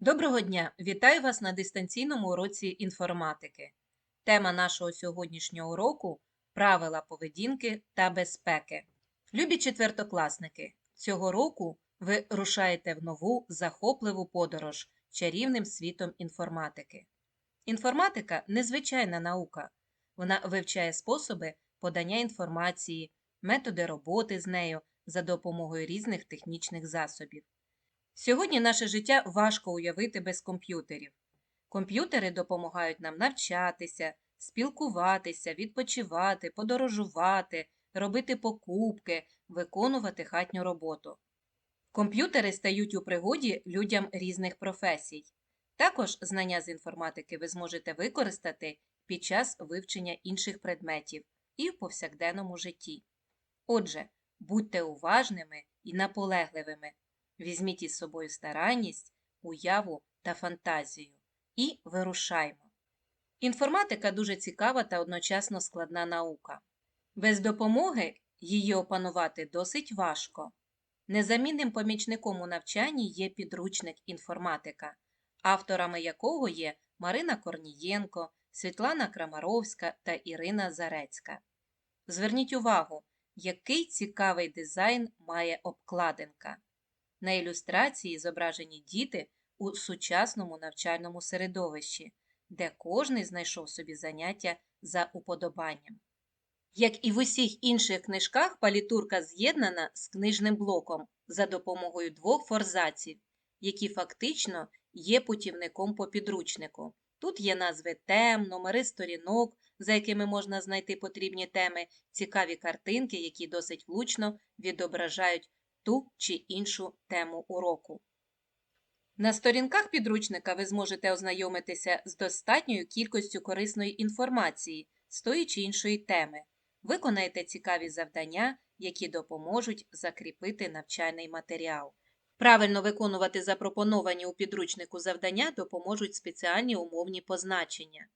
Доброго дня! Вітаю вас на дистанційному уроці інформатики. Тема нашого сьогоднішнього уроку правила поведінки та безпеки. Любі четвертокласники, цього року ви рушаєте в нову захопливу подорож чарівним світом інформатики. Інформатика незвичайна наука. Вона вивчає способи подання інформації, методи роботи з нею за допомогою різних технічних засобів. Сьогодні наше життя важко уявити без комп'ютерів. Комп'ютери допомагають нам навчатися, спілкуватися, відпочивати, подорожувати, робити покупки, виконувати хатню роботу. Комп'ютери стають у пригоді людям різних професій. Також знання з інформатики ви зможете використати під час вивчення інших предметів і в повсякденному житті. Отже, будьте уважними і наполегливими. Візьміть із собою старанність, уяву та фантазію і вирушаймо. Інформатика дуже цікава та одночасно складна наука. Без допомоги її опанувати досить важко. Незамінним помічником у навчанні є підручник інформатика, авторами якого є Марина Корнієнко, Світлана Крамаровська та Ірина Зарецька. Зверніть увагу, який цікавий дизайн має обкладинка. На ілюстрації зображені діти у сучасному навчальному середовищі, де кожний знайшов собі заняття за уподобанням. Як і в усіх інших книжках, палітурка з'єднана з книжним блоком за допомогою двох форзаців, які фактично є путівником по підручнику. Тут є назви тем, номери сторінок, за якими можна знайти потрібні теми, цікаві картинки, які досить влучно відображають ту чи іншу тему уроку. На сторінках підручника ви зможете ознайомитися з достатньою кількістю корисної інформації з тої чи іншої теми. Виконайте цікаві завдання, які допоможуть закріпити навчальний матеріал. Правильно виконувати запропоновані у підручнику завдання допоможуть спеціальні умовні позначення.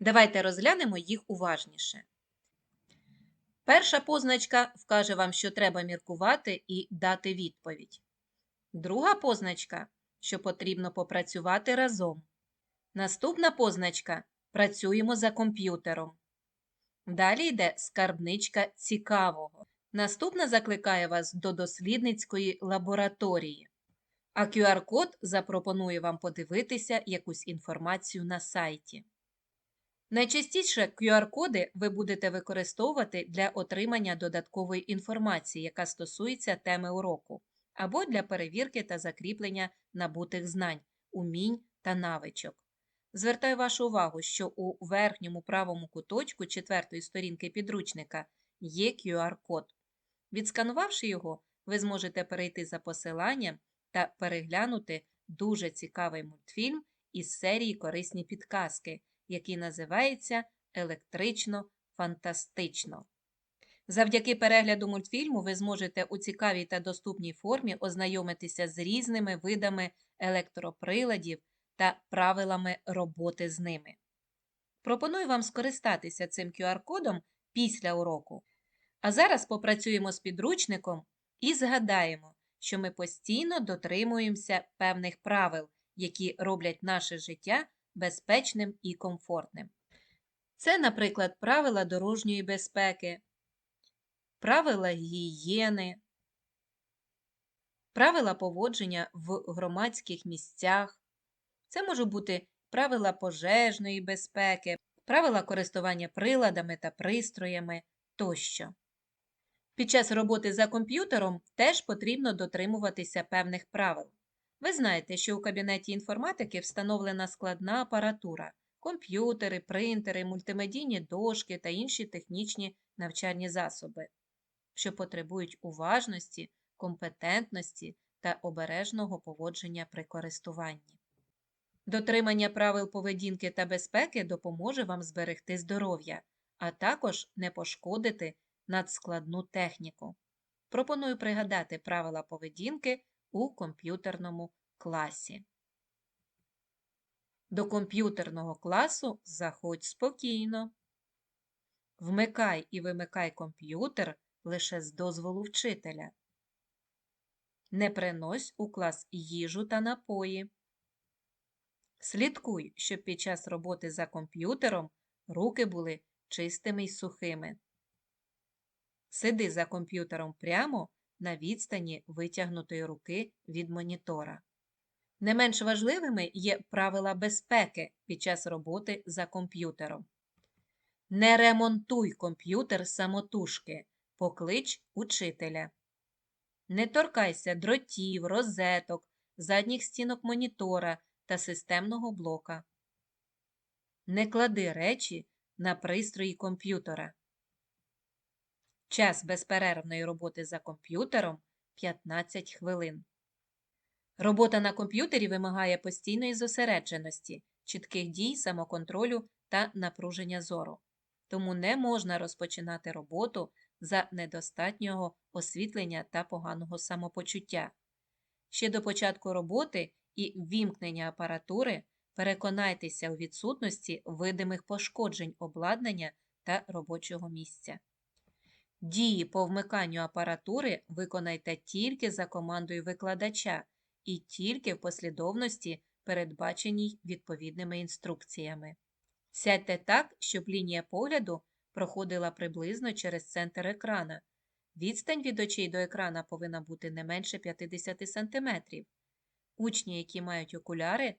Давайте розглянемо їх уважніше. Перша позначка вкаже вам, що треба міркувати і дати відповідь. Друга позначка, що потрібно попрацювати разом. Наступна позначка працюємо за комп'ютером. Далі йде скарбничка цікавого. Наступна закликає вас до дослідницької лабораторії. А QR-код запропонує вам подивитися якусь інформацію на сайті. Найчастіше QR-коди ви будете використовувати для отримання додаткової інформації, яка стосується теми уроку, або для перевірки та закріплення набутих знань, умінь та навичок. Звертаю вашу увагу, що у верхньому правому куточку четвертої сторінки підручника є QR-код. Відсканувавши його, ви зможете перейти за посиланням та переглянути дуже цікавий мультфільм із серії Корисні підказки який називається Електрично фантастично. Завдяки перегляду мультфільму ви зможете у цікавій та доступній формі ознайомитися з різними видами електроприладів та правилами роботи з ними. Пропоную вам скористатися цим QR-кодом після уроку. А зараз попрацюємо з підручником і згадаємо, що ми постійно дотримуємося певних правил, які роблять наше життя безпечним і комфортним. Це, наприклад, правила дорожньої безпеки, правила гігієни, правила поводження в громадських місцях. Це можуть бути правила пожежної безпеки, правила користування приладами та пристроями тощо. Під час роботи за комп'ютером теж потрібно дотримуватися певних правил. Ви знаєте, що у кабінеті інформатики встановлена складна апаратура, комп'ютери, принтери, мультимедійні дошки та інші технічні навчальні засоби, що потребують уважності, компетентності та обережного поводження при користуванні. Дотримання правил поведінки та безпеки допоможе вам зберегти здоров'я, а також не пошкодити надскладну техніку. Пропоную пригадати правила поведінки у комп'ютерному класі. До комп'ютерного класу заходь спокійно. Вмикай і вимикай комп'ютер лише з дозволу вчителя. Не принось у клас їжу та напої. Слідкуй, щоб під час роботи за комп'ютером руки були чистими й сухими. Сиди за комп'ютером прямо на відстані витягнутої руки від монітора. Не менш важливими є правила безпеки під час роботи за комп'ютером. Не ремонтуй комп'ютер самотужки, поклич учителя. Не торкайся дротів, розеток, задніх стінок монітора та системного блока. Не клади речі на пристрої комп'ютера. Час безперервної роботи за комп'ютером 15 хвилин. Робота на комп'ютері вимагає постійної зосередженості, чітких дій, самоконтролю та напруження зору. Тому не можна розпочинати роботу за недостатнього освітлення та поганого самопочуття. Ще до початку роботи і ввімкнення апаратури переконайтеся у відсутності видимих пошкоджень обладнання та робочого місця. Дії по вмиканню апаратури виконайте тільки за командою викладача і тільки в послідовності, передбаченій відповідними інструкціями. Сядьте так, щоб лінія погляду проходила приблизно через центр екрана. Відстань від очей до екрана повинна бути не менше 50 см. Учні, які мають окуляри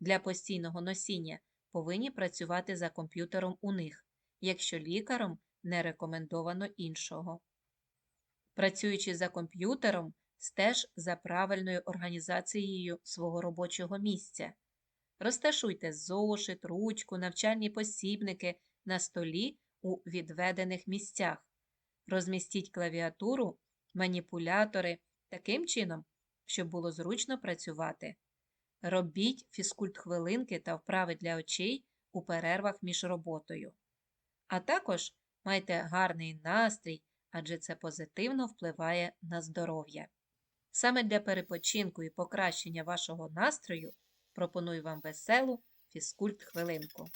для постійного носіння, повинні працювати за комп'ютером у них, якщо лікаром не рекомендовано іншого. Працюючи за комп'ютером, стеж за правильною організацією свого робочого місця. Розташуйте зошит, ручку, навчальні посібники на столі у відведених місцях. Розмістіть клавіатуру, маніпулятори таким чином, щоб було зручно працювати. Робіть фізкульт-хвилинки та вправи для очей у перервах між роботою. А також майте гарний настрій, адже це позитивно впливає на здоров'я. Саме для перепочинку і покращення вашого настрою пропоную вам веселу фізкульт-хвилинку.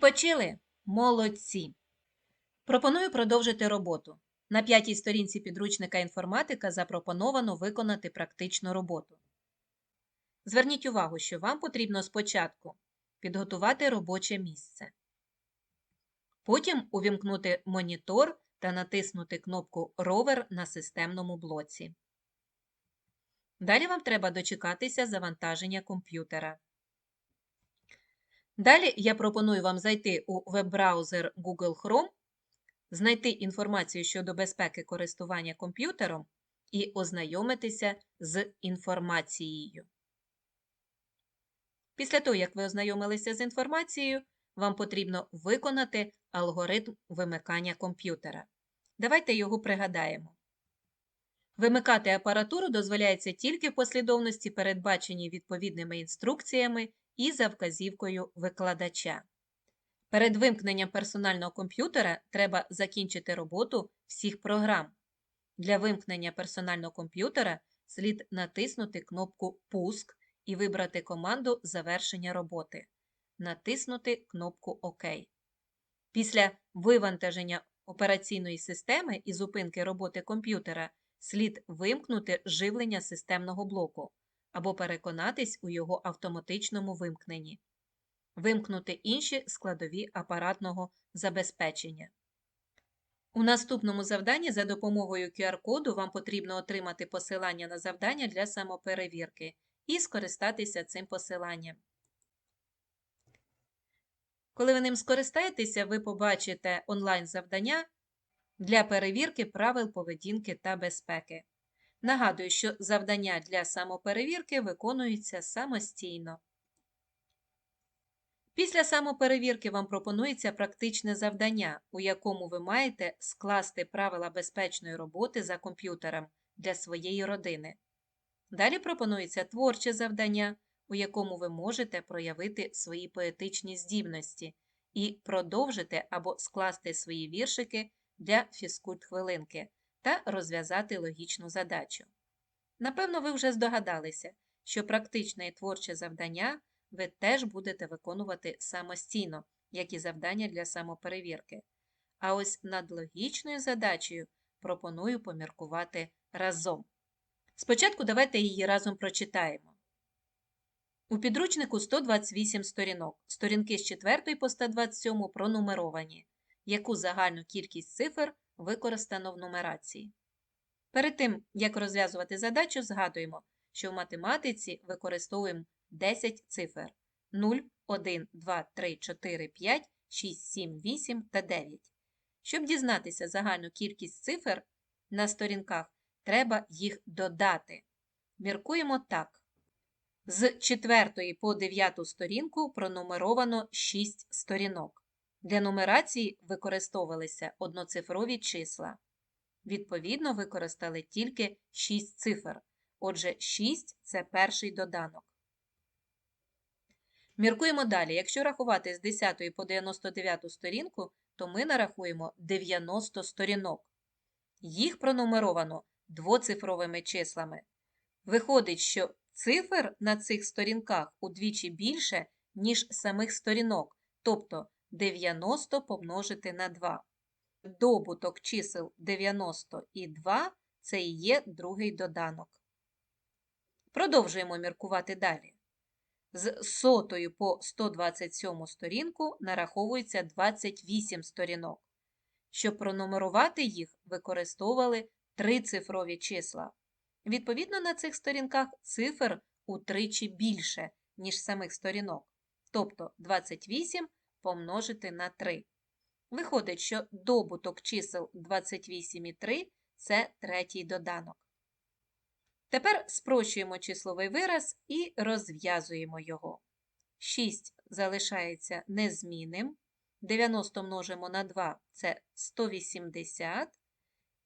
Відпочили? Молодці! Пропоную продовжити роботу. На п'ятій сторінці підручника інформатика запропоновано виконати практичну роботу. Зверніть увагу, що вам потрібно спочатку підготувати робоче місце. Потім увімкнути монітор та натиснути кнопку Ровер на системному блоці. Далі вам треба дочекатися завантаження комп'ютера. Далі я пропоную вам зайти у веб-браузер Google Chrome, знайти інформацію щодо безпеки користування комп'ютером і ознайомитися з інформацією. Після того, як ви ознайомилися з інформацією, вам потрібно виконати алгоритм вимикання комп'ютера. Давайте його пригадаємо. Вимикати апаратуру дозволяється тільки в послідовності, передбаченій відповідними інструкціями і за вказівкою викладача. Перед вимкненням персонального комп'ютера треба закінчити роботу всіх програм. Для вимкнення персонального комп'ютера слід натиснути кнопку Пуск і вибрати команду завершення роботи. Натиснути кнопку ОК. Після вивантаження операційної системи і зупинки роботи комп'ютера слід вимкнути живлення системного блоку або переконатись у його автоматичному вимкненні. Вимкнути інші складові апаратного забезпечення. У наступному завданні за допомогою QR-коду вам потрібно отримати посилання на завдання для самоперевірки і скористатися цим посиланням. Коли ви ним скористаєтеся, ви побачите онлайн-завдання для перевірки правил поведінки та безпеки. Нагадую, що завдання для самоперевірки виконуються самостійно. Після самоперевірки вам пропонується практичне завдання, у якому ви маєте скласти правила безпечної роботи за комп'ютером для своєї родини. Далі пропонується творче завдання, у якому ви можете проявити свої поетичні здібності і продовжити або скласти свої віршики для фізкульт-хвилинки та розв'язати логічну задачу. Напевно, ви вже здогадалися, що практичне і творче завдання ви теж будете виконувати самостійно, як і завдання для самоперевірки. А ось над логічною задачею пропоную поміркувати разом. Спочатку давайте її разом прочитаємо. У підручнику 128 сторінок. Сторінки з 4 по 127 пронумеровані. Яку загальну кількість цифр використано в нумерації? Перед тим, як розв'язувати задачу, згадуємо, що в математиці використовуємо 10 цифр 0, 1, 2, 3, 4, 5, 6, 7, 8 та 9. Щоб дізнатися загальну кількість цифр на сторінках, треба їх додати. Міркуємо так. З 4 по 9 сторінку пронумеровано 6 сторінок. Для нумерації використовувалися одноцифрові числа. Відповідно, використали тільки 6 цифр. Отже, 6 це перший доданок. Міркуємо далі. Якщо рахувати з 10 по 99 сторінку, то ми нарахуємо 90 сторінок. Їх пронумеровано двоцифровими числами. Виходить, що цифр на цих сторінках удвічі більше, ніж самих сторінок, тобто 90 помножити на 2. Добуток чисел 90 і 2 це і є другий доданок. Продовжуємо міркувати далі. З сотою по 127 сторінку нараховується 28 сторінок. Щоб пронумерувати їх, використовували трицифрові числа. Відповідно, на цих сторінках цифр утричі більше, ніж самих сторінок. Тобто 28 помножити на 3. Виходить, що добуток чисел 28 і 3 це третій доданок. Тепер спрощуємо числовий вираз і розв'язуємо його. 6 залишається незмінним. 90 множимо на 2 це 180.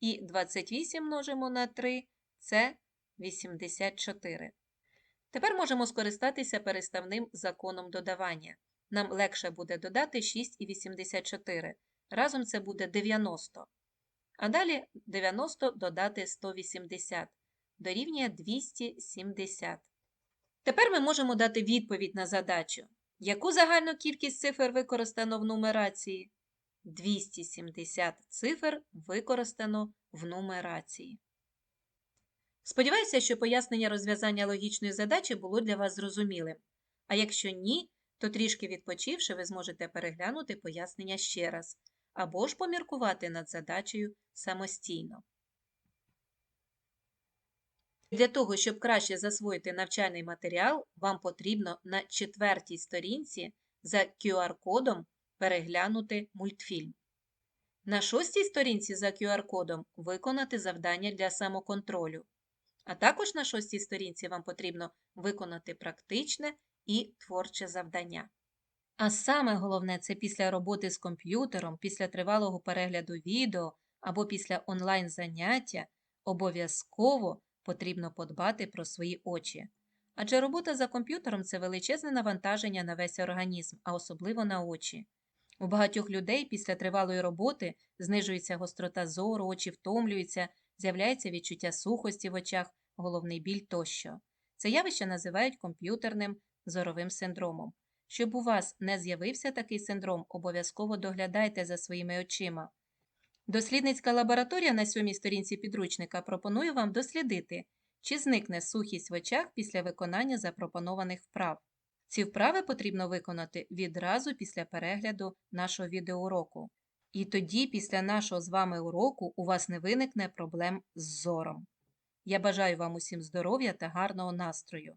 І 28 множимо на 3 це 84. Тепер можемо скористатися переставним законом додавання. Нам легше буде додати 6 і 84. Разом це буде 90. А далі 90 додати 180 дорівнює 270. Тепер ми можемо дати відповідь на задачу. Яку загальну кількість цифр використано в нумерації? 270 цифр використано в нумерації. Сподіваюся, що пояснення розв'язання логічної задачі було для вас зрозумілим. А якщо ні, то трішки відпочивши, ви зможете переглянути пояснення ще раз або ж поміркувати над задачею самостійно. Для того, щоб краще засвоїти навчальний матеріал, вам потрібно на четвертій сторінці за QR-кодом переглянути мультфільм. На шостій сторінці за QR-кодом виконати завдання для самоконтролю. А також на шостій сторінці вам потрібно виконати практичне і творче завдання. А саме головне це після роботи з комп'ютером, після тривалого перегляду відео або після онлайн-заняття обов'язково потрібно подбати про свої очі. Адже робота за комп'ютером це величезне навантаження на весь організм, а особливо на очі. У багатьох людей після тривалої роботи знижується гострота зору, очі втомлюються, з'являється відчуття сухості в очах, головний біль тощо. Це явище називають комп'ютерним зоровим синдромом. Щоб у вас не з'явився такий синдром, обов'язково доглядайте за своїми очима. Дослідницька лабораторія на сьомій сторінці підручника пропонує вам дослідити, чи зникне сухість в очах після виконання запропонованих вправ. Ці вправи потрібно виконати відразу після перегляду нашого відеоуроку. І тоді, після нашого з вами уроку, у вас не виникне проблем з зором. Я бажаю вам усім здоров'я та гарного настрою.